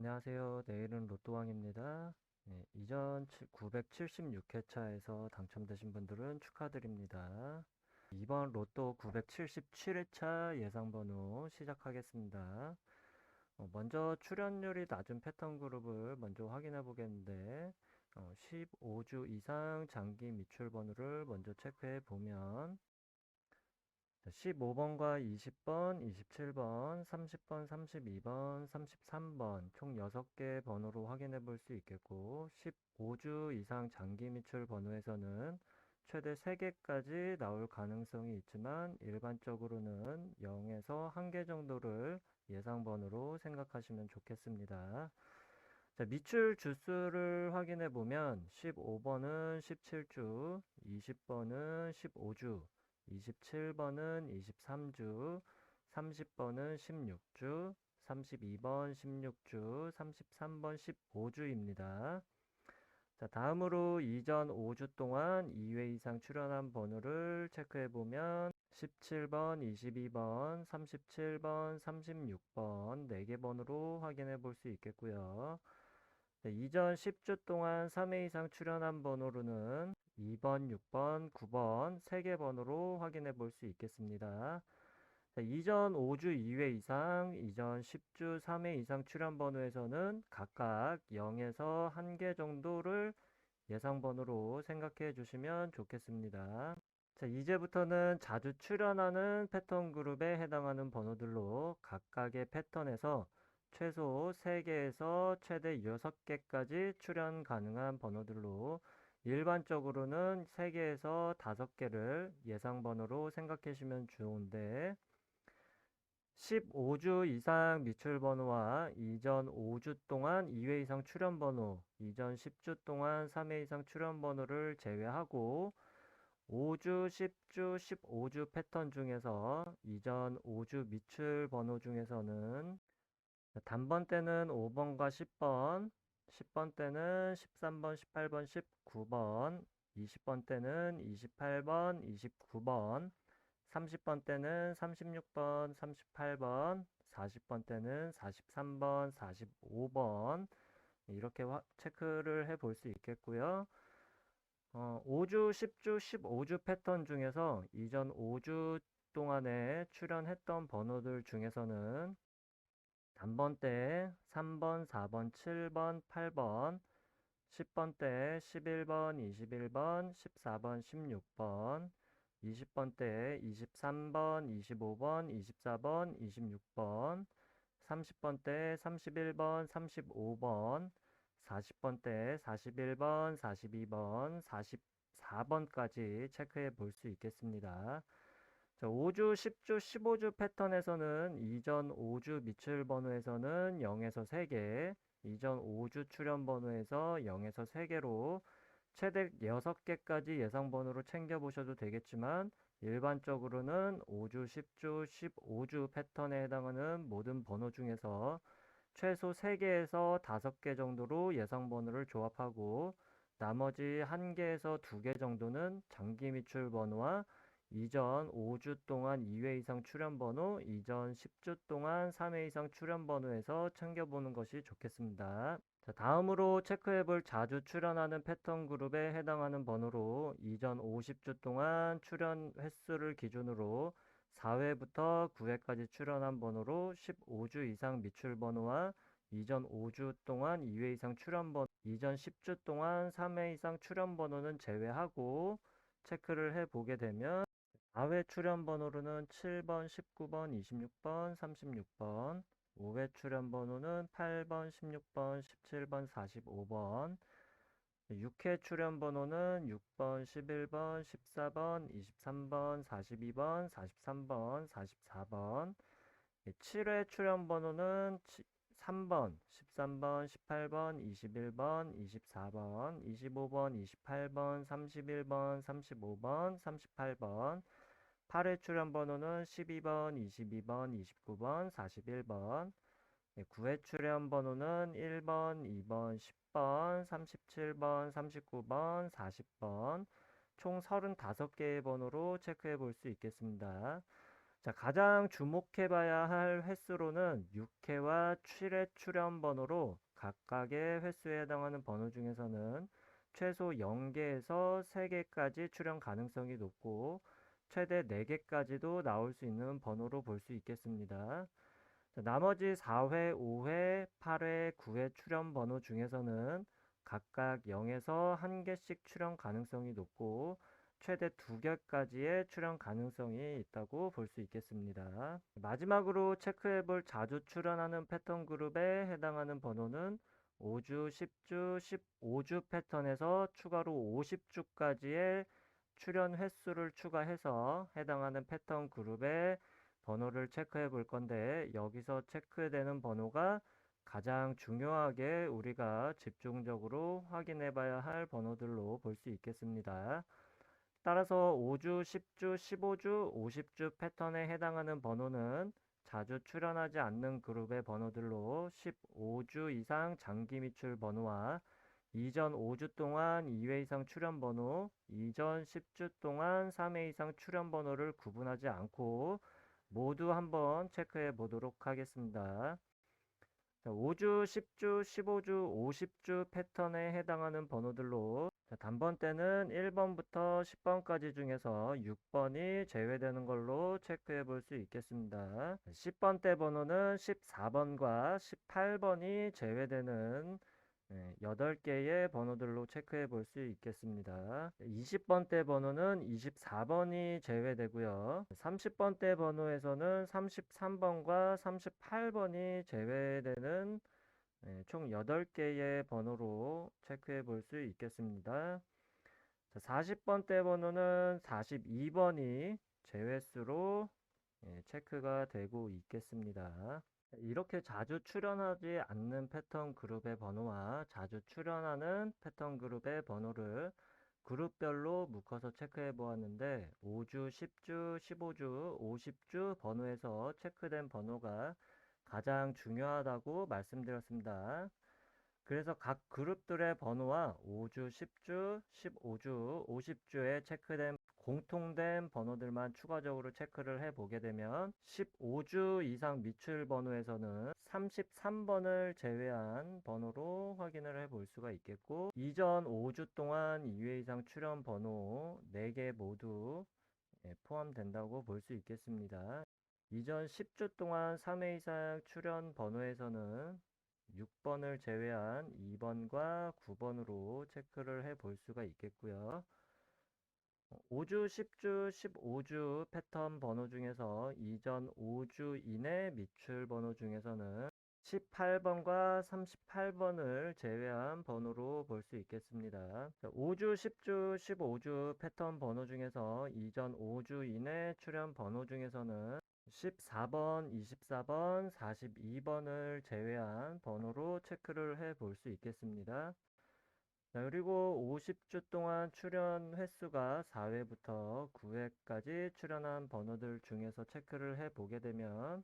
안녕하세요. 내일은 로또왕입니다. 네, 이전 976회차에서 당첨되신 분들은 축하드립니다. 이번 로또 977회차 예상번호 시작하겠습니다. 어, 먼저 출연율이 낮은 패턴 그룹을 먼저 확인해 보겠는데 어, 15주 이상 장기 미출 번호를 먼저 체크해 보면 15번과 20번, 27번, 30번, 32번, 33번 총 6개 번호로 확인해 볼 수 있겠고 15주 이상 장기 미출 번호에서는 최대 3개까지 나올 가능성이 있지만 일반적으로는 0에서 1개 정도를 예상 번호로 생각하시면 좋겠습니다. 자, 미출 주수를 확인해 보면 15번은 17주, 20번은 15주, 27번은 23주, 30번은 16주, 32번 16주, 33번 15주입니다. 자, 다음으로 이전 5주 동안 2회 이상 출연한 번호를 체크해 보면 17번, 22번, 37번, 36번 4개 번호로 확인해 볼 수 있겠고요. 네, 이전 10주 동안 3회 이상 출연한 번호로는 2번, 6번, 9번 3개 번호로 확인해 볼 수 있겠습니다. 자, 이전 5주 2회 이상, 이전 10주 3회 이상 출연 번호에서는 각각 0에서 1개 정도를 예상 번호로 생각해 주시면 좋겠습니다. 자, 이제부터는 자주 출연하는 패턴 그룹에 해당하는 번호들로 각각의 패턴에서 최소 3개에서 최대 6개까지 출연 가능한 번호들로 일반적으로는 3개에서 5개를 예상 번호로 생각해 주시면 좋은데 15주 이상 미출 번호와 이전 5주 동안 2회 이상 출연 번호, 이전 10주 동안 3회 이상 출연 번호를 제외하고 5주, 10주, 15주 패턴 중에서 이전 5주 미출 번호 중에서는 단번 때는 5번과 10번, 10번 때는 13번, 18번, 19번, 20번 때는 28번, 29번, 30번 때는 36번, 38번, 40번 때는 43번, 45번 이렇게 체크를 해 볼 수 있겠고요. 어, 5주, 10주, 15주 패턴 중에서 이전 5주 동안에 출연했던 번호들 중에서는 단번 때 3번, 4번, 7번, 8번, 10번 때 11번, 21번, 14번, 16번, 20번 때 23번, 25번, 24번, 26번, 30번 때 31번, 35번, 40번 때 41번, 42번, 44번까지 체크해 볼 수 있겠습니다. 자, 5주, 10주, 15주 패턴에서는 이전 5주 미출 번호에서는 0에서 3개, 이전 5주 출연 번호에서 0에서 3개로 최대 6개까지 예상 번호로 챙겨보셔도 되겠지만 일반적으로는 5주, 10주, 15주 패턴에 해당하는 모든 번호 중에서 최소 3개에서 5개 정도로 예상 번호를 조합하고 나머지 1개에서 2개 정도는 장기 미출 번호와 이전 5주 동안 2회 이상 출연 번호, 이전 10주 동안 3회 이상 출연 번호에서 챙겨보는 것이 좋겠습니다. 자, 다음으로 체크해 볼 자주 출연하는 패턴 그룹에 해당하는 번호로 이전 50주 동안 출연 횟수를 기준으로 4회부터 9회까지 출연한 번호로 15주 이상 미출 번호와 이전 5주 동안 2회 이상 출연 번호, 이전 10주 동안 3회 이상 출연 번호는 제외하고 체크를 해 보게 되면 4회 출연 번호로는 7번, 19번, 26번, 36번, 5회 출연 번호는 8번, 16번, 17번, 45번, 6회 출연 번호는 6번, 11번, 14번, 23번, 42번, 43번, 44번, 7회 출연 번호는 3번, 13번, 18번, 21번, 24번, 25번, 28번, 31번, 35번, 38번, 8회 출연 번호는 12번, 22번, 29번, 41번. 9회 출연 번호는 1번, 2번, 10번, 37번, 39번, 40번. 총 35개의 번호로 체크해 볼 수 있겠습니다. 자, 가장 주목해 봐야 할 횟수로는 6회와 7회 출연 번호로 각각의 횟수에 해당하는 번호 중에서는 최소 0개에서 3개까지 출연 가능성이 높고 최대 4개까지도 나올 수 있는 번호로 볼 수 있겠습니다. 자, 나머지 4회, 5회, 8회, 9회 출연 번호 중에서는 각각 0에서 1개씩 출연 가능성이 높고 최대 2개까지의 출연 가능성이 있다고 볼 수 있겠습니다. 마지막으로 체크해 볼 자주 출연하는 패턴 그룹에 해당하는 번호는 5주, 10주, 15주 패턴에서 추가로 50주까지의 출연 횟수를 추가해서 해당하는 패턴 그룹의 번호를 체크해 볼 건데 여기서 체크되는 번호가 가장 중요하게 우리가 집중적으로 확인해 봐야 할 번호들로 볼 수 있겠습니다. 따라서 5주, 10주, 15주, 50주 패턴에 해당하는 번호는 자주 출연하지 않는 그룹의 번호들로 15주 이상 장기 미출 번호와 이전 5주 동안 2회 이상 출연 번호, 이전 10주 동안 3회 이상 출연 번호를 구분하지 않고 모두 한번 체크해 보도록 하겠습니다. 자, 5주, 10주, 15주, 50주 패턴에 해당하는 번호들로 자, 단번대는 1번부터 10번까지 중에서 6번이 제외되는 걸로 체크해 볼 수 있겠습니다. 10번대 번호는 14번과 18번이 제외되는 8개의 번호들로 체크해 볼 수 있겠습니다. 20번대 번호는 24번이 제외되고요. 30번대 번호에서는 33번과 38번이 제외되는 네, 총 8개의 번호로 체크해 볼 수 있겠습니다. 자, 40번대 번호는 42번이 제외수로 예, 체크가 되고 있겠습니다. 이렇게 자주 출연하지 않는 패턴 그룹의 번호와 자주 출연하는 패턴 그룹의 번호를 그룹별로 묶어서 체크해 보았는데 5주, 10주, 15주, 50주 번호에서 체크된 번호가 가장 중요하다고 말씀드렸습니다. 그래서 각 그룹들의 번호와 5주, 10주, 15주, 50주에 체크된 공통된 번호들만 추가적으로 체크를 해 보게 되면 15주 이상 미출 번호에서는 33번을 제외한 번호로 확인을 해 볼 수가 있겠고 이전 5주 동안 2회 이상 출연 번호 4개 모두 예, 포함된다고 볼 수 있겠습니다. 이전 10주 동안 3회 이상 출연 번호에서는 6번을 제외한 2번과 9번으로 체크를 해 볼 수가 있겠고요. 5주, 10주, 15주 패턴 번호 중에서 이전 5주 이내 미출 번호 중에서는 18번과 38번을 제외한 번호로 볼 수 있겠습니다. 5주, 10주, 15주 패턴 번호 중에서 이전 5주 이내 출연 번호 중에서는 14번, 24번, 42번을 제외한 번호로 체크를 해 볼 수 있겠습니다. 자, 그리고 50주 동안 출연 횟수가 4회부터 9회까지 출연한 번호들 중에서 체크를 해 보게 되면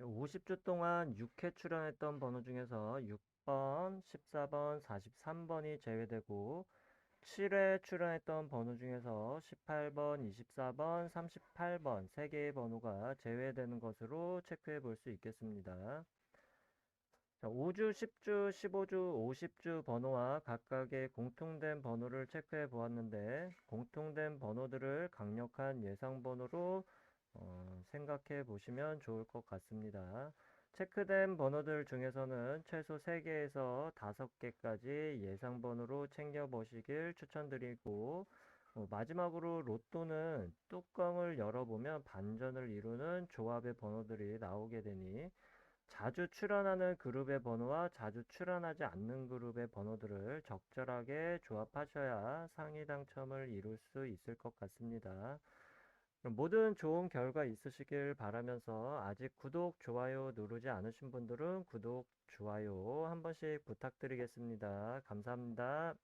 50주 동안 6회 출연했던 번호 중에서 6번, 14번, 43번이 제외되고 7회 출연했던 번호 중에서 18번, 24번, 38번 3개의 번호가 제외되는 것으로 체크해 볼 수 있겠습니다. 자, 5주, 10주, 15주, 50주 번호와 각각의 공통된 번호를 체크해 보았는데 공통된 번호들을 강력한 예상 번호로 어, 생각해 보시면 좋을 것 같습니다. 체크된 번호들 중에서는 최소 3개에서 5개까지 예상 번호로 챙겨 보시길 추천드리고 어, 마지막으로 로또는 뚜껑을 열어보면 반전을 이루는 조합의 번호들이 나오게 되니 자주 출연하는 그룹의 번호와 자주 출연하지 않는 그룹의 번호들을 적절하게 조합하셔야 상위 당첨을 이룰 수 있을 것 같습니다. 모든 좋은 결과 있으시길 바라면서 아직 구독, 좋아요 누르지 않으신 분들은 구독, 좋아요 한 번씩 부탁드리겠습니다. 감사합니다.